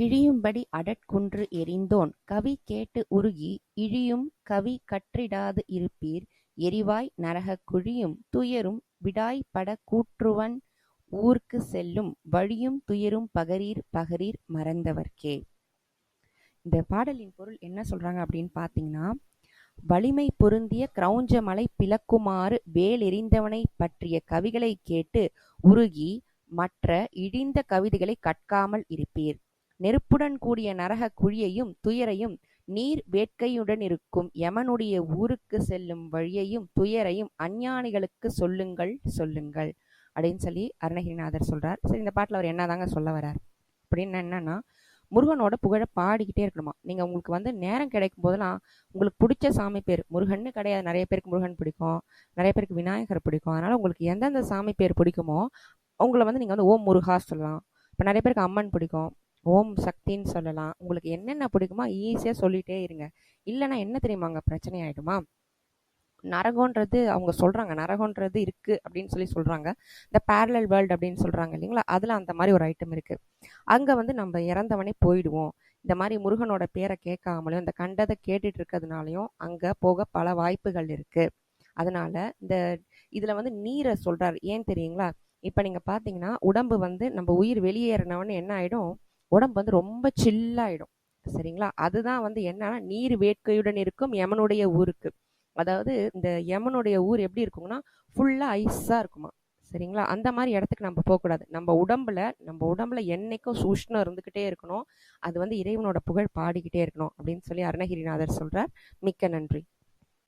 கிழியும்படி அடற்குன்று எறிந்தோன் கவி கேட்டு உருகி இழியும் கவி கற்றிடாது இருப்பீர் எரிவாய் நரகக் குழியும் துயரும் விடாய்படக் கூற்றுவன் ஊர்க்குச் செல்லும் வழியும் துயரும் பகரீர் பகரீர் மறந்தவர்க்கே. இந்த பாடலின் பொருள் என்ன சொல்றாங்க அப்படின்னு பார்த்தீங்கன்னா, வலிமை பொருந்திய கிரௌஞ்ச மலை பிளக்குமாறு வேலெறிந்தவனைப் பற்றிய கவிகளைக் கேட்டு உருகி மற்ற இழிந்த கவிதைகளை கற்காமல் இருப்பீர். நெருப்புடன் கூடிய நரகக் குழியையும் துயரையும் நீர் வேட்கையுடனிருக்கும் எமனுடைய ஊருக்குச் செல்லும் வழியையும் துயரையும் அஞ்ஞானிகளுக்குச் சொல்லுங்கள் சொல்லுங்கள். அப்படின்னு சொல்லி அருணகிரிநாதர் சொல்றார். சரி இந்த பாட்டில் அவர் என்னதாங்க சொல்ல வர்றார்? அப்படின்னு என்னன்னா முருகனோட புகழ பாடிக்கிட்டே இருக்கணுமா? நீங்க உங்களுக்கு வந்து நேரம் கிடைக்கும் போதெல்லாம் உங்களுக்கு பிடிச்ச சாமி பேர் முருகன்னு கிடையாது. நிறைய பேருக்கு முருகன் பிடிக்கும். நிறைய பேருக்கு விநாயகர் பிடிக்கும். அதனால உங்களுக்கு எந்தெந்த சாமி பேர் பிடிக்குமோ உங்களை வந்து நீங்க வந்து ஓம் முருகா சொல்லலாம். இப்போ நிறைய பேருக்கு அம்மன் பிடிக்கும். ஓம் சக்தின்னு சொல்லலாம். உங்களுக்கு என்னென்ன பிடிக்குமோ ஈஸியாக சொல்லிட்டே இருங்க. இல்லைன்னா என்ன தெரியுமாங்க பிரச்சனை ஆகிடுமா நரகன்றது அவங்க சொல்கிறாங்க நரகம்ன்றது இருக்குது அப்படின்னு சொல்லி சொல்கிறாங்க இந்த பேரலல் வேர்ல்டு அப்படின்னு சொல்கிறாங்க இல்லைங்களா? அதில் அந்த மாதிரி ஒரு ஐட்டம் இருக்குது அங்கே வந்து நம்ம இறந்தவனே போயிடுவோம். இந்த மாதிரி முருகனோட பேரை கேட்காமலையும் இந்த கண்டதை கேட்டுட்டு இருக்கிறதுனாலையும் அங்கே போக பல வாய்ப்புகள் இருக்குது அதனால் இந்த இதில் வந்து நீரை சொல்கிறார் ஏன் தெரியுங்களா? இப்போ நீங்கள் பார்த்தீங்கன்னா உடம்பு வந்து நம்ம உயிர் வெளியேறினவொன்னு என்ன ஆகிடும் உடம்பு வந்து ரொம்ப சில்லாயிடும் சரிங்களா? அதுதான் வந்து என்னன்னா நீர் வேட்கையுடன் இருக்கும் யமனுடைய ஊருக்கு. அதாவது இந்த யமனுடைய ஊர் எப்படி இருக்குங்கன்னா ஃபுல்லா ஐஸா இருக்குமா? சரிங்களா? அந்த மாதிரி இடத்துக்கு நம்ம போகக்கூடாது. நம்ம உடம்புல நம்ம உடம்புல என்னைக்கும் சூஷ்ணம் இருந்துக்கிட்டே இருக்கணும். அது வந்து இறைவனோட புகழ் பாடிக்கிட்டே இருக்கணும் அப்படின்னு சொல்லி அருணகிரிநாதர் சொல்றார். மிக்க நன்றி.